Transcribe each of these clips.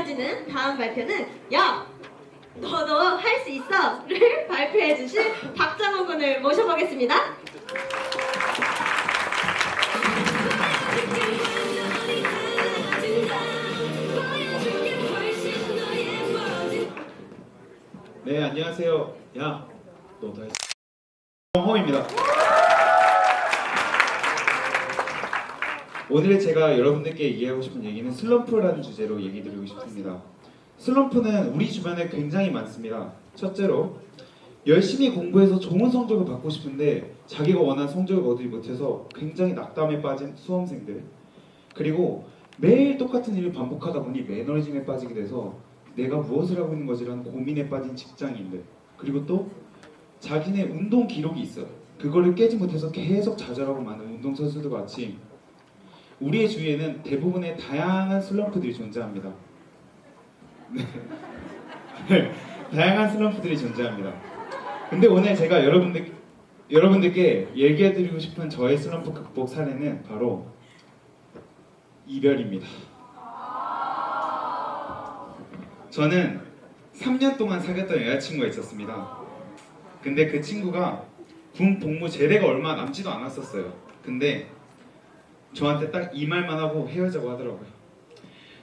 이어지는 다음 발표는 야 너도 할 수 있어 를 발표해 주실 박장호 군을 모셔보겠습니다. 네 안녕하세요. 야 너도 할 정호입니다. 오늘 제가 여러분들께 얘기하고 싶은 얘기는 슬럼프라는 주제로 얘기 드리고 싶습니다. 슬럼프는 우리 주변에 굉장히 많습니다. 첫째로 열심히 공부해서 좋은 성적을 받고 싶은데 자기가 원하는 성적을 얻지 못해서 굉장히 낙담에 빠진 수험생들 그리고 매일 똑같은 일을 반복하다 보니 매너리즘에 빠지게 돼서 내가 무엇을 하고 있는 것이라는 고민에 빠진 직장인들 그리고 또 자기네 운동 기록이 있어요 그거를 깨지 못해서 계속 좌절하고 많은 운동선수들 같이 우리의 주위에는 대부분의 다양한 슬럼프들이 존재합니다 네. 다양한 슬럼프들이 존재합니다 근데 오늘 제가 여러분들, 여러분들께 얘기해드리고 싶은 저의 슬럼프 극복 사례는 바로 이별입니다 저는 3년 동안 사귀었던 여자친구가 있었습니다. 근데 그 친구가 군 복무 제대가 얼마 남지도 않았었어요. 근데 저한테 딱 이 말만 하고 헤어자고 하더라고요.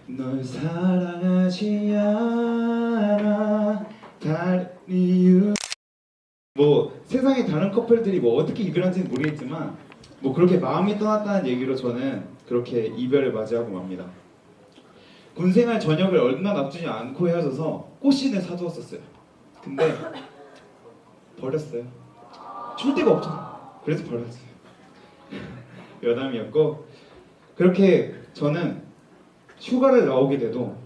널 사랑하지 않아 다른 이유 뭐 세상에 다른 커플들이 뭐 어떻게 이별한지는 모르겠지만 뭐 그렇게 마음이 떠났다는 얘기로 저는 그렇게 이별을 맞이하고 맙니다. 군생활 저녁을 얼마 남지 않고 헤어져서 꽃신을 사두었었어요. 근데 버렸어요. 줄 데가 없잖아. 그래서 버렸어요. 여담이었고 그렇게 저는 휴가를 나오게 돼도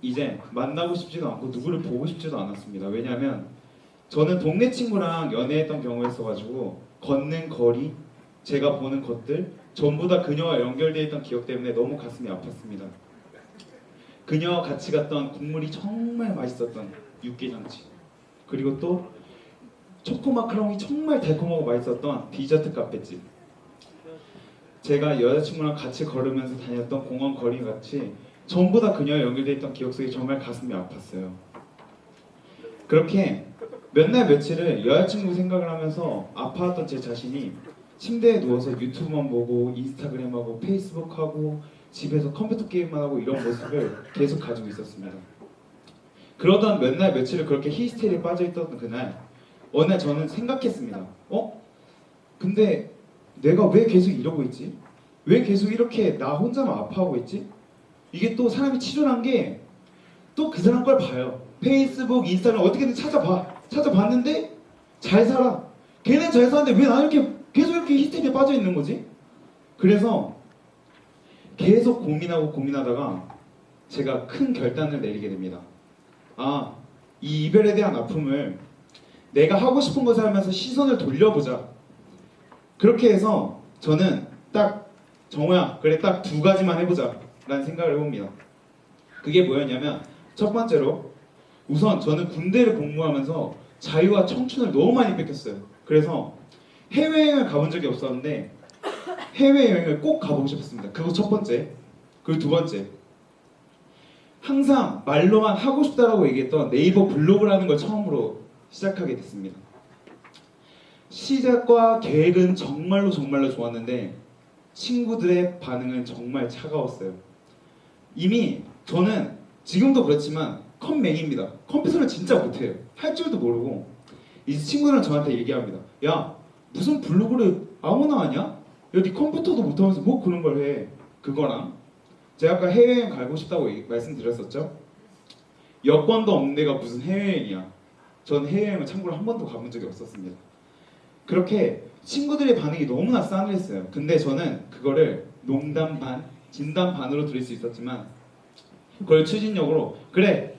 이제 만나고 싶지도 않고 누구를 보고 싶지도 않았습니다. 왜냐하면 저는 동네 친구랑 연애했던 경우가 있어가지고 걷는 거리, 제가 보는 것들 전부 다 그녀와 연결되어 있던 기억 때문에 너무 가슴이 아팠습니다. 그녀와 같이 갔던 국물이 정말 맛있었던 육개장치 그리고 또 초코 마카롱이 정말 달콤하고 맛있었던 디저트 카페집 제가 여자친구랑 같이 걸으면서 다녔던 공원 거리 같이 전부 다 그녀와 연결되어 있던 기억 속에 정말 가슴이 아팠어요 그렇게 몇 날 며칠을 여자친구 생각을 하면서 아파했던 제 자신이 침대에 누워서 유튜브만 보고 인스타그램하고 페이스북하고 집에서 컴퓨터 게임만 하고 이런 모습을 계속 가지고 있었습니다. 그러던 몇 날 며칠을 그렇게 히스테리에 빠져있던 그날 어느 날 저는 생각했습니다. 어? 근데 내가 왜 계속 이러고 있지? 왜 계속 이렇게 나 혼자만 아파하고 있지? 이게 또 사람이 치졸한 게 또 그 사람 걸 봐요. 페이스북, 인스타그램 어떻게든 찾아봐. 찾아봤는데 잘 살아. 걔는 잘 사는데 왜 나는 이렇게 계속 이렇게 히스테리에 빠져 있는 거지? 그래서 계속 고민하고 고민하다가 제가 큰 결단을 내리게 됩니다. 아, 이 이별에 대한 아픔을 내가 하고 싶은 것을 하면서 시선을 돌려보자. 그렇게 해서 저는 딱 정호야, 그래 딱 두 가지만 해보자. 라는 생각을 해봅니다. 그게 뭐였냐면 첫 번째로 우선 저는 군대를 복무하면서 자유와 청춘을 너무 많이 뺏겼어요. 그래서 해외여행을 가본 적이 없었는데 해외여행을 꼭 가보고 싶었습니다. 그거 첫 번째. 그리고 두 번째. 항상 말로만 하고 싶다라고 얘기했던 네이버 블로그라는 걸 처음으로 시작하게 됐습니다. 시작과 계획은 정말로 정말로 좋았는데 친구들의 반응은 정말 차가웠어요. 이미 저는 지금도 그렇지만 컴맹입니다. 컴퓨터를 진짜 못해요. 할 줄도 모르고 이제 친구들은 저한테 얘기합니다. 야 무슨 블로그를 아무나 하냐? 야, 네 컴퓨터도 못하면서 뭐 그런 걸 해? 그거랑 제가 아까 해외여행 가고 싶다고 말씀드렸었죠? 여권도 없는 데가 무슨 해외여행이야. 전 해외여행을 참고로 한 번도 가본 적이 없었습니다. 그렇게 친구들의 반응이 너무나 싸늘했어요. 근데 저는 그거를 농담 반, 진담 반으로 들을 수 있었지만 그걸 추진력으로 그래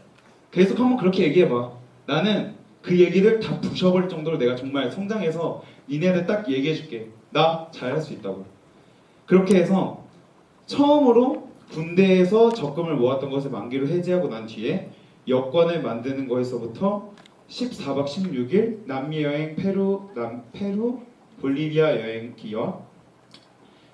계속 한번 그렇게 얘기해봐. 나는 그 얘기를 다 부셔버릴 정도로 내가 정말 성장해서 니네한테 딱 얘기해줄게. 나 잘할 수 있다고. 그렇게 해서 처음으로 군대에서 적금을 모았던 것을 만기로 해지하고 난 뒤에 여권을 만드는 거에서부터 14박 16일 남미 여행 페루 남 페루 볼리비아 여행 기억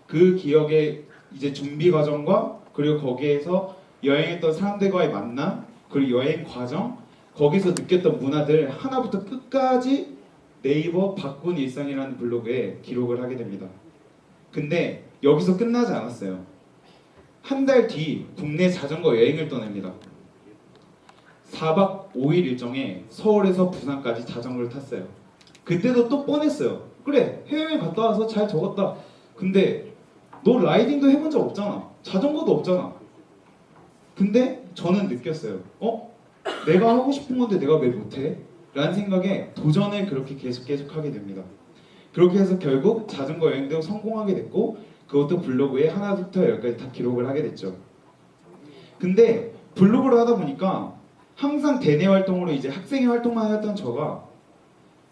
그 기억의 이제 준비 과정과 그리고 거기에서 여행했던 사람들과의 만남, 그리고 여행 과정, 거기서 느꼈던 문화들 하나부터 끝까지 네이버 바꾼 일상이라는 블로그에 기록을 하게 됩니다. 근데 여기서 끝나지 않았어요. 한 달 뒤 국내 자전거 여행을 떠납니다. 4박 5일 일정에 서울에서 부산까지 자전거를 탔어요. 그때도 또 뻔했어요. 그래 해외여행 갔다 와서 잘 적었다. 근데 너 라이딩도 해본 적 없잖아. 자전거도 없잖아. 근데 저는 느꼈어요. 어? 내가 하고 싶은 건데 내가 왜 못해? 라는 생각에 도전을 그렇게 계속 계속 하게 됩니다. 그렇게 해서 결국 자전거 여행도 성공하게 됐고 그것도 블로그에 하나부터 열까지 다 기록을 하게 됐죠. 근데 블로그를 하다 보니까 항상 대내 활동으로 이제 학생의 활동만 했던 저가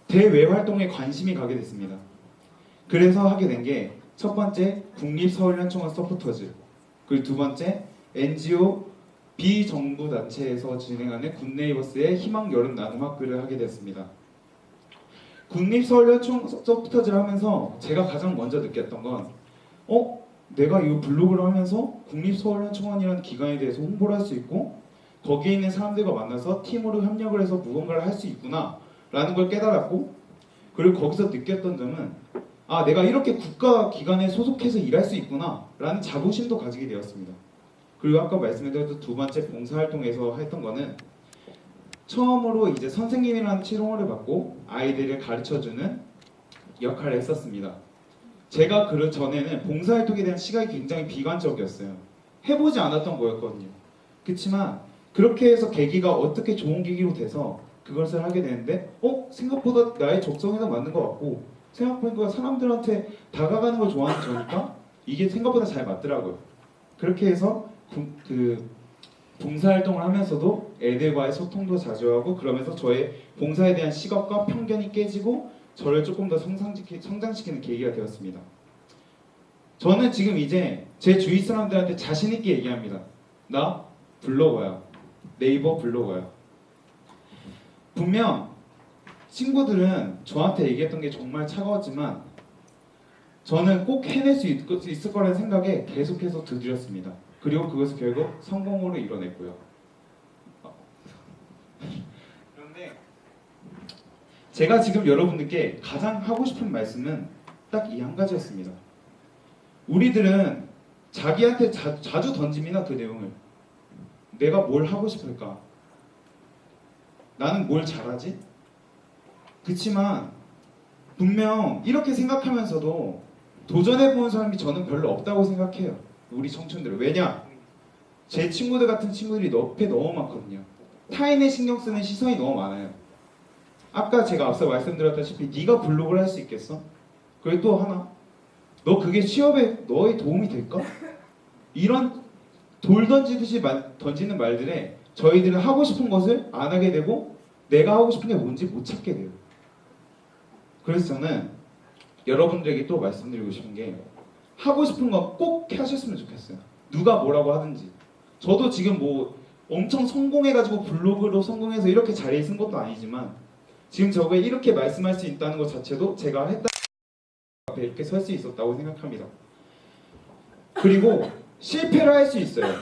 대외 활동에 관심이 가게 됐습니다. 그래서 하게 된 게 첫 번째 국립서울현충원 서포터즈 그리고 두 번째 NGO 비정부 단체에서 진행하는 굿네이버스의 희망 여름 나눔 학교를 하게 됐습니다. 국립서울현충 서포터즈를 하면서 제가 가장 먼저 느꼈던 건 어? 내가 이 블로그를 하면서 국립서울현충원이라는 기관에 대해서 홍보를 할 수 있고 거기에 있는 사람들과 만나서 팀으로 협력을 해서 무언가를 할 수 있구나 라는 걸 깨달았고 그리고 거기서 느꼈던 점은 아 내가 이렇게 국가 기관에 소속해서 일할 수 있구나 라는 자부심도 가지게 되었습니다. 그리고 아까 말씀드렸던 두 번째 봉사활동에서 했던 거는 처음으로 이제 선생님이라는 치료를 받고 아이들을 가르쳐주는 역할을 했었습니다. 제가 그 전에는 봉사활동에 대한 시각이 굉장히 비관적이었어요. 해보지 않았던 거였거든요. 그렇지만 그렇게 해서 계기가 어떻게 좋은 계기로 돼서 그것을 하게 되는데 어 생각보다 나의 적성에도 맞는 것 같고 생각보니까 사람들한테 다가가는 걸 좋아하는 저니까 이게 생각보다 잘 맞더라고요. 그렇게 해서 부- 그 봉사활동을 하면서도 애들과의 소통도 자주 하고 그러면서 저의 봉사에 대한 시각과 편견이 깨지고 저를 조금 더 성장시키, 성장시키는 계기가 되었습니다. 저는 지금 이제 제 주위 사람들한테 자신 있게 얘기합니다. 나 블로거야. 네이버 블로거야. 분명 친구들은 저한테 얘기했던 게 정말 차가웠지만 저는 꼭 해낼 수 있, 있을 거라는 생각에 계속해서 두드렸습니다. 그리고 그것을 결국 성공으로 이뤄냈고요. 어. 그런데 제가 지금 여러분들께 가장 하고 싶은 말씀은 딱 이 한 가지였습니다. 우리들은 자기한테 자, 자주 던집니다 그 내용을. 내가 뭘 하고 싶을까? 나는 뭘 잘하지? 그치만 분명 이렇게 생각하면서도 도전해 본 사람이 저는 별로 없다고 생각해요. 우리 청춘들은. 왜냐? 제 친구들 같은 친구들이 옆에 너무 많거든요. 타인의 신경 쓰는 시선이 너무 많아요. 아까 제가 앞서 말씀드렸다시피 네가 블로그를 할 수 있겠어? 그리고 또 하나 너 그게 취업에 너의 도움이 될까? 이런 돌 던지듯이 말- 던지는 말들에 저희들은 하고 싶은 것을 안 하게 되고 내가 하고 싶은 게 뭔지 못 찾게 돼요. 그래서 저는 여러분들에게 또 말씀드리고 싶은 게 하고 싶은 거 꼭 하셨으면 좋겠어요. 누가 뭐라고 하든지. 저도 지금 뭐 엄청 성공해가지고 블로그로 성공해서 이렇게 자리에 쓴 것도 아니지만 지금 저거에 이렇게 말씀할 수 있다는 것 자체도 제가 했다 앞에 이렇게 설 수 있었다고 생각합니다. 그리고 실패를 할 수 있어요.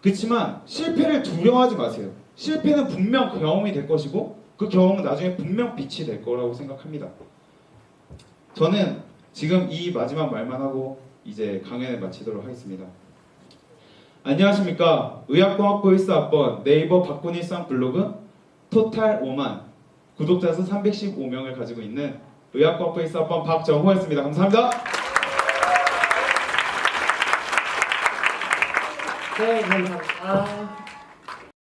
그렇지만 실패를 두려워하지 마세요. 실패는 분명 경험이 될 것이고 그 경험은 나중에 분명 빛이 될 거라고 생각합니다. 저는 지금 이 마지막 말만 하고 이제 강연을 마치도록 하겠습니다. 안녕하십니까. 의학공학부 1사학번 네이버 박군일상 블로그 토탈 5만 구독자 수 315명을 가지고 있는 의학공학부 1사학번 박정호였습니다. 감사합니다. 네, 감사합니다. 아,